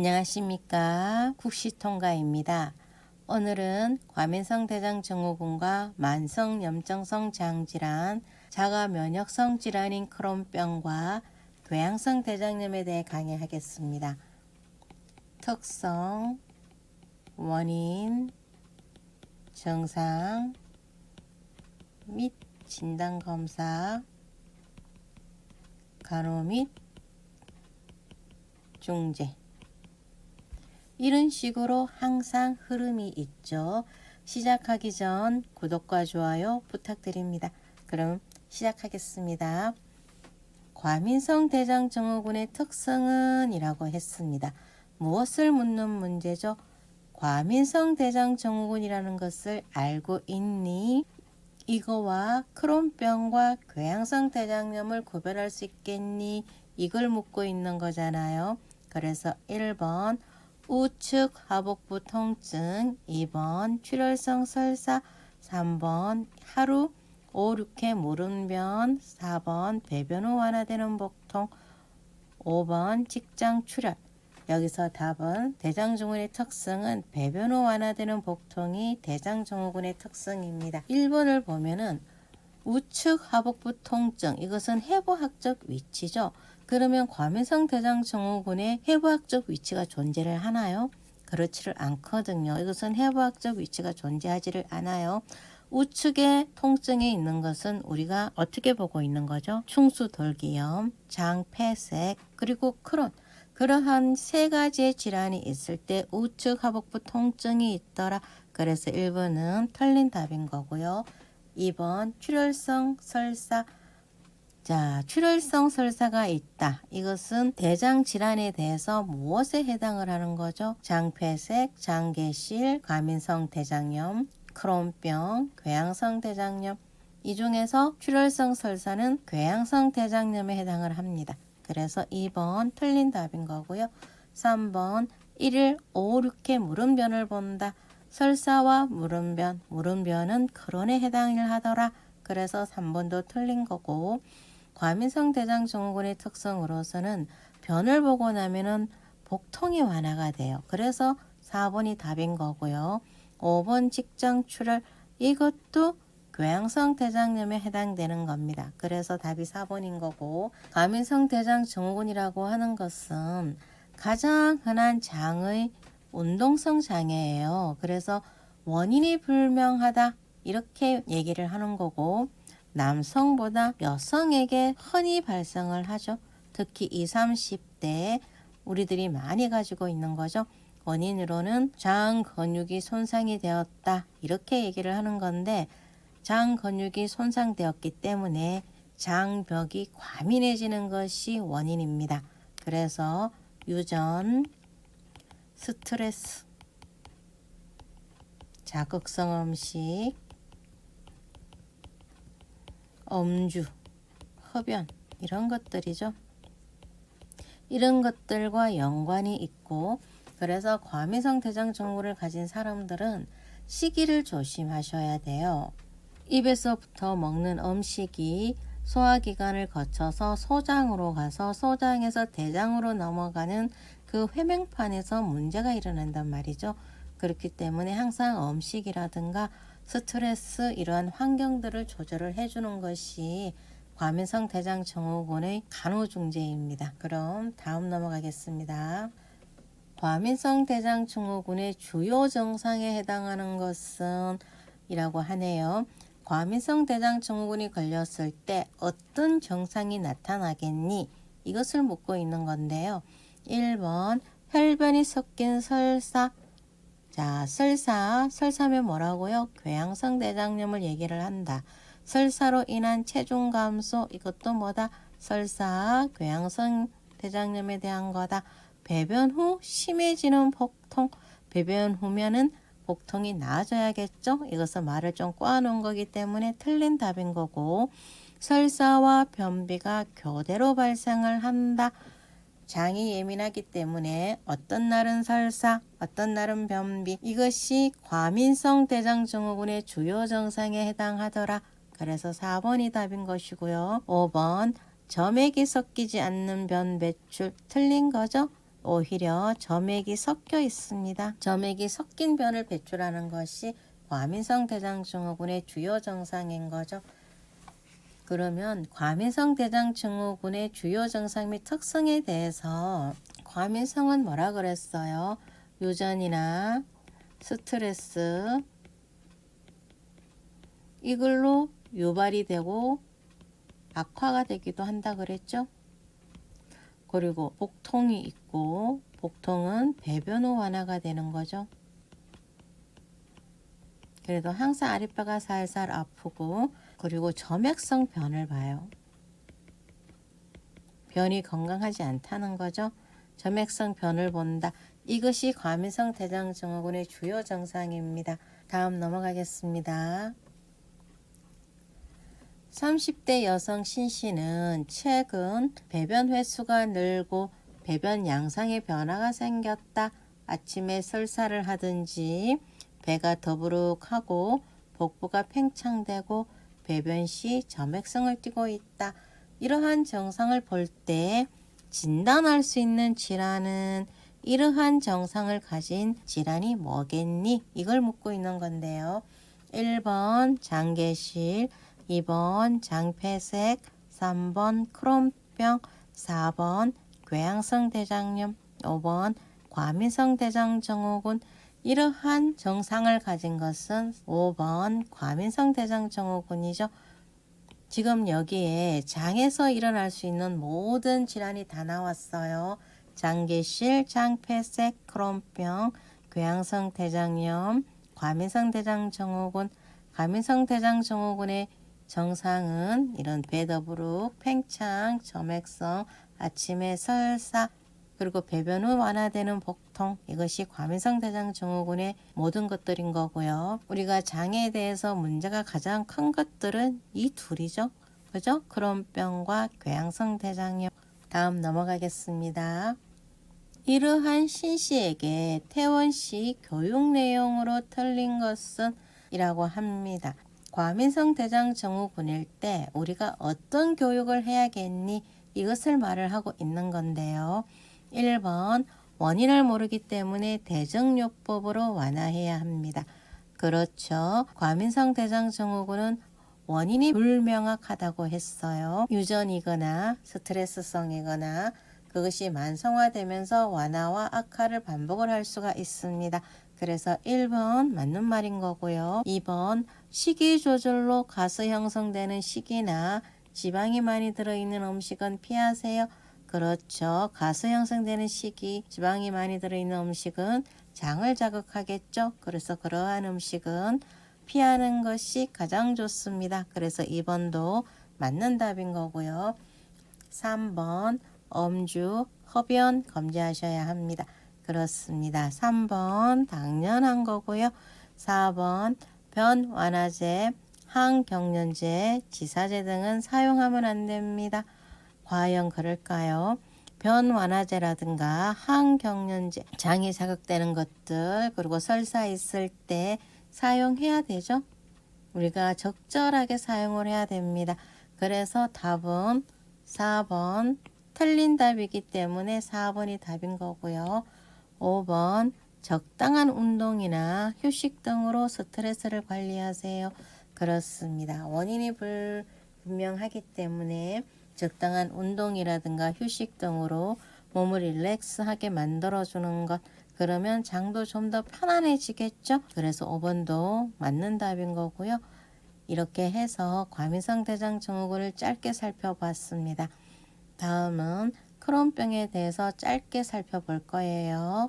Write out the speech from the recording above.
안녕하십니까 국시통가입니다. 오늘은 과민성 대장 증후군과 만성 염증성 장질환, 자가 면역성 질환인 크론병과 궤양성 대장염에 대해 강의하겠습니다. 특성, 원인, 증상 및 진단 검사, 간호 및 중재 이런 식으로 항상 흐름이 있죠. 시작하기 전 구독과 좋아요 부탁드립니다. 그럼 시작하겠습니다. 과민성 대장 증후군의 특성은 이라고 했습니다. 무엇을 묻는 문제죠? 과민성 대장 증후군이라는 것을 알고 있니? 이거와 크론병과 궤양성 대장염을 구별할 수 있겠니? 이걸 묻고 있는 거잖아요. 그래서 1번 우측 하복부 통증, 2번 출혈성 설사, 3번 하루 5, 6회 모른변, 4번 배변 후 완화되는 복통, 5번 직장 출혈. 여기서 답은 대장증후군의 특성은 배변 후 완화되는 복통이 대장증후군의 특성입니다. 1번을 보면은 우측 하복부 통증 이것은 해부학적 위치죠. 그러면 과민성 대장 증후군의 해부학적 위치가 존재를 하나요? 그렇지를 않거든요. 이것은 해부학적 위치가 존재하지를 않아요. 우측에 통증이 있는 것은 우리가 어떻게 보고 있는 거죠? 충수돌기염, 장폐색, 그리고 크론. 그러한 세 가지의 질환이 있을 때 우측 하복부 통증이 있더라. 그래서 1번은 틀린 답인 거고요. 2번 출혈성 설사 자, 출혈성 설사가 있다. 이것은 대장 질환에 대해서 무엇에 해당을 하는 거죠? 장폐색, 장계실, 과민성 대장염, 크론병, 궤양성 대장염. 이 중에서 출혈성 설사는 궤양성 대장염에 해당을 합니다. 그래서 2번 틀린 답인 거고요. 3번 1일 5, 6회 물음변을 본다. 설사와 물음변, 물음변은 크론에 해당을 하더라. 그래서 3번도 틀린 거고 과민성 대장 증후군의 특성으로서는 변을 보고 나면은 복통이 완화가 돼요. 그래서 4번이 답인 거고요. 5번 직장 출혈 이것도 궤양성 대장염에 해당되는 겁니다. 그래서 답이 4번인 거고 과민성 대장 증후군이라고 하는 것은 가장 흔한 장의 운동성 장애예요. 그래서 원인이 불명하다 이렇게 얘기를 하는 거고 남성보다 여성에게 흔히 발생을 하죠. 특히 20, 30대 우리들이 많이 가지고 있는 거죠. 원인으로는 장 근육이 손상이 되었다. 이렇게 얘기를 하는 건데 장 근육이 손상되었기 때문에 장벽이 과민해지는 것이 원인입니다. 그래서 유전, 스트레스, 자극성 음식, 음주, 흡연 이런 것들이죠. 이런 것들과 연관이 있고 그래서 과민성 대장 증후를 가진 사람들은 시기를 조심하셔야 돼요. 입에서부터 먹는 음식이 소화기관을 거쳐서 소장으로 가서 소장에서 대장으로 넘어가는 그 회맹판에서 문제가 일어난단 말이죠. 그렇기 때문에 항상 음식이라든가 스트레스 이러한 환경들을 조절을 해주는 것이 과민성 대장 증후군의 간호중재입니다. 그럼 다음 넘어가겠습니다. 과민성 대장 증후군의 주요 증상에 해당하는 것은 이라고 하네요. 과민성 대장 증후군이 걸렸을 때 어떤 증상이 나타나겠니? 이것을 묻고 있는 건데요. 1번 혈변이 섞인 설사 자, 설사, 설사면 뭐라고요? 궤양성 대장염을 얘기를 한다. 설사로 인한 체중 감소, 이것도 뭐다? 설사, 궤양성 대장염에 대한 거다. 배변 후 심해지는 복통, 배변 후면은 복통이 나아져야겠죠? 이것은 말을 좀 꼬아놓은 거기 때문에 틀린 답인 거고, 설사와 변비가 교대로 발생을 한다. 장이 예민하기 때문에 어떤 날은 설사, 어떤 날은 변비 이것이 과민성 대장 증후군의 주요 증상에 해당하더라. 그래서 4번이 답인 것이고요. 5번 점액이 섞이지 않는 변 배출 틀린 거죠. 오히려 점액이 섞여 있습니다. 점액이 섞인 변을 배출하는 것이 과민성 대장 증후군의 주요 증상인 거죠. 그러면 과민성 대장 증후군의 주요 증상 및 특성에 대해서 과민성은 뭐라 그랬어요? 유전이나 스트레스 이걸로 유발이 되고 악화가 되기도 한다 그랬죠? 그리고 복통이 있고 복통은 배변 후 완화가 되는 거죠. 그래도 항상 아랫배가 살살 아프고 그리고 점액성 변을 봐요. 변이 건강하지 않다는 거죠. 점액성 변을 본다. 이것이 과민성 대장 증후군의 주요 증상입니다. 다음 넘어가겠습니다. 30대 여성 신씨는 최근 배변 횟수가 늘고 배변 양상의 변화가 생겼다. 아침에 설사를 하든지 배가 더부룩하고 복부가 팽창되고 배변 시 점액성을 띠고 있다. 이러한 증상을 볼 때 진단할 수 있는 질환은 이러한 증상을 가진 질환이 뭐겠니? 이걸 묻고 있는 건데요. 1번 장계실, 2번 장폐색, 3번 크론병, 4번 궤양성 대장염, 5번 과민성 대장 증후군 이러한 증상을 가진 것은 5번 과민성 대장 증후군이죠. 지금 여기에 장에서 일어날 수 있는 모든 질환이 다 나왔어요. 장계실, 장폐색, 크론병, 궤양성 대장염, 과민성 대장 증후군, 과민성 대장 증후군의 정상은 이런 배더부룩, 팽창, 점액성, 아침에 설사, 그리고 배변 후 완화되는 복통 이것이 과민성 대장 증후군의 모든 것들인 거고요. 우리가 장에 대해서 문제가 가장 큰 것들은 이 둘이죠. 그죠? 크론병과 궤양성 대장염. 다음 넘어가겠습니다. 이러한 신 씨에게 태원 씨 교육 내용으로 틀린 것은 이라고 합니다. 과민성 대장 증후군일 때 우리가 어떤 교육을 해야겠니? 이것을 말을 하고 있는 건데요. 1번 원인을 모르기 때문에 대증요법으로 완화해야 합니다. 그렇죠. 과민성 대장 증후군은 원인이 불명확하다고 했어요. 유전이거나 스트레스성이거나 그것이 만성화되면서 완화와 악화를 반복을 할 수가 있습니다. 그래서 1번 맞는 말인 거고요. 2번 식이 조절로 가스 형성되는 식이나 지방이 많이 들어있는 음식은 피하세요. 그렇죠. 가스 형성되는 식이 지방이 많이 들어있는 음식은 장을 자극하겠죠. 그래서 그러한 음식은 피하는 것이 가장 좋습니다. 그래서 2번도 맞는 답인 거고요. 3번 엄주, 흡연 검지하셔야 합니다. 그렇습니다. 3번 당연한 거고요. 4번 변 완화제, 항경련제, 지사제 등은 사용하면 안 됩니다. 과연 그럴까요? 변 완화제라든가 항경련제, 장이 자극되는 것들, 그리고 설사 있을 때 사용해야 되죠. 우리가 적절하게 사용을 해야 됩니다. 그래서 답은 4번 틀린 답이기 때문에 4번이 답인 거고요. 5번 적당한 운동이나 휴식 등으로 스트레스를 관리하세요. 그렇습니다. 원인이 불 분명하기 때문에 적당한 운동이라든가 휴식 등으로 몸을 릴렉스하게 만들어주는 것 그러면 장도 좀 더 편안해지겠죠? 그래서 5번도 맞는 답인 거고요. 이렇게 해서 과민성 대장 증후군을 짧게 살펴봤습니다. 다음은 크론병에 대해서 짧게 살펴볼 거예요.